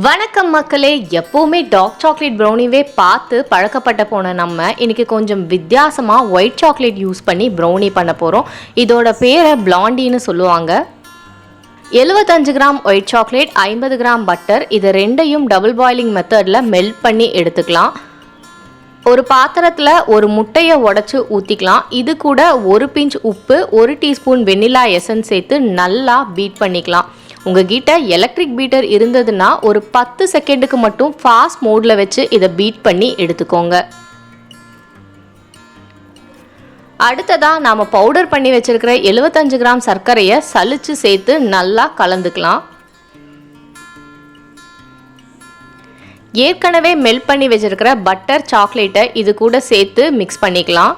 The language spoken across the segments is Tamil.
வணக்கம் மக்களே எப்போவுமே டார்க் சாக்லேட் ப்ரௌனிவே பார்த்து பழக்கப்பட்ட போன நம்ம இன்னைக்கு கொஞ்சம் வித்தியாசமாக ஒயிட் சாக்லேட் யூஸ் பண்ணி ப்ரௌனி பண்ண போகிறோம் இதோட பேரை பிளாண்டின்னு சொல்லுவாங்க. எழுபத்தஞ்சு கிராம் ஒயிட் சாக்லேட் ஐம்பது கிராம் பட்டர் இது ரெண்டையும் டபுள் பாயிலிங் மெத்தடில் மெல்ட் பண்ணி எடுத்துக்கலாம். ஒரு பாத்திரத்தில் ஒரு முட்டையை உடச்சி ஊற்றிக்கலாம் இது கூட ஒரு பிஞ்ச் உப்பு ஒரு டீஸ்பூன் வெண்ணிலா எசன்ஸ் சேர்த்து நல்லா பீட் பண்ணிக்கலாம். உங்ககிட்ட எலக்ட்ரிக் பீட்டர் இருந்ததுன்னா ஒரு பத்து செகண்டுக்கு மட்டும் ஃபாஸ்ட் மோடில் வச்சு இதை பீட் பண்ணி எடுத்துக்கோங்க. அடுத்ததாக நாம் பவுடர் பண்ணி வச்சுருக்கிற எழுபத்தஞ்சு கிராம் சர்க்கரையை சலிச்சு சேர்த்து நல்லா கலந்துக்கலாம். ஏற்கனவே மெல்ட் பண்ணி வச்சுருக்கிற பட்டர் சாக்லேட்டை இது கூட சேர்த்து மிக்ஸ் பண்ணிக்கலாம்.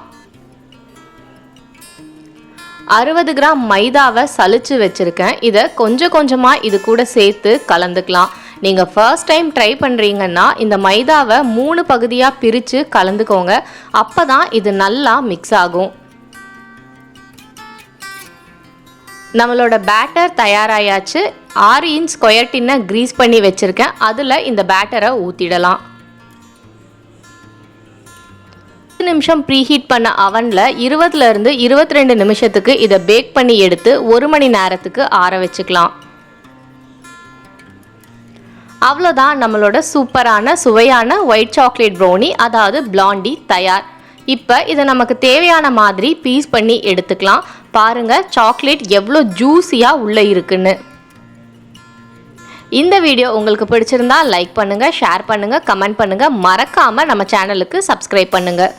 அறுபது கிராம் மைதாவை சலிச்சு வச்சுருக்கேன். இதை கொஞ்சம் கொஞ்சமாக இது கூட சேர்த்து கலந்துக்கலாம். நீங்கள் ஃபர்ஸ்ட் டைம் ட்ரை பண்ணுறீங்கன்னா இந்த மைதாவை மூணு பகுதியாக பிரித்து கலந்துக்கோங்க. அப்போ தான் இது நல்லா மிக்ஸ் ஆகும். நம்மளோட பேட்டர் தயாராயாச்சு. ஆறு இன்ச் ஸ்கொயர் டின்னை க்ரீஸ் பண்ணி வச்சுருக்கேன். அதில் இந்த பேட்டரை ஊற்றிடலாம் பத்து நிமிஷம் ப்ரீஹீட் பண்ண அவனில் இருபதுலேருந்து இருபத்தி ரெண்டு நிமிஷத்துக்கு இதை பேக் பண்ணி எடுத்து ஒரு மணி நேரத்துக்கு ஆற வச்சுக்கலாம். அவ்வளோதான் நம்மளோட சூப்பரான சுவையான ஒயிட் சாக்லேட் ப்ரௌனி அதாவது பிளாண்டி தயார். இப்போ இதை நமக்கு தேவையான மாதிரி பீஸ் பண்ணி எடுத்துக்கலாம். பாருங்கள் சாக்லேட் எவ்வளோ ஜூஸியாக உள்ளே இருக்குன்னு. இந்த வீடியோ உங்களுக்கு பிடிச்சிருந்தா லைக் பண்ணுங்கள் ஷேர் பண்ணுங்கள் கமெண்ட் பண்ணுங்கள் மறக்காமல் நம்ம சேனலுக்கு சப்ஸ்கிரைப் பண்ணுங்கள்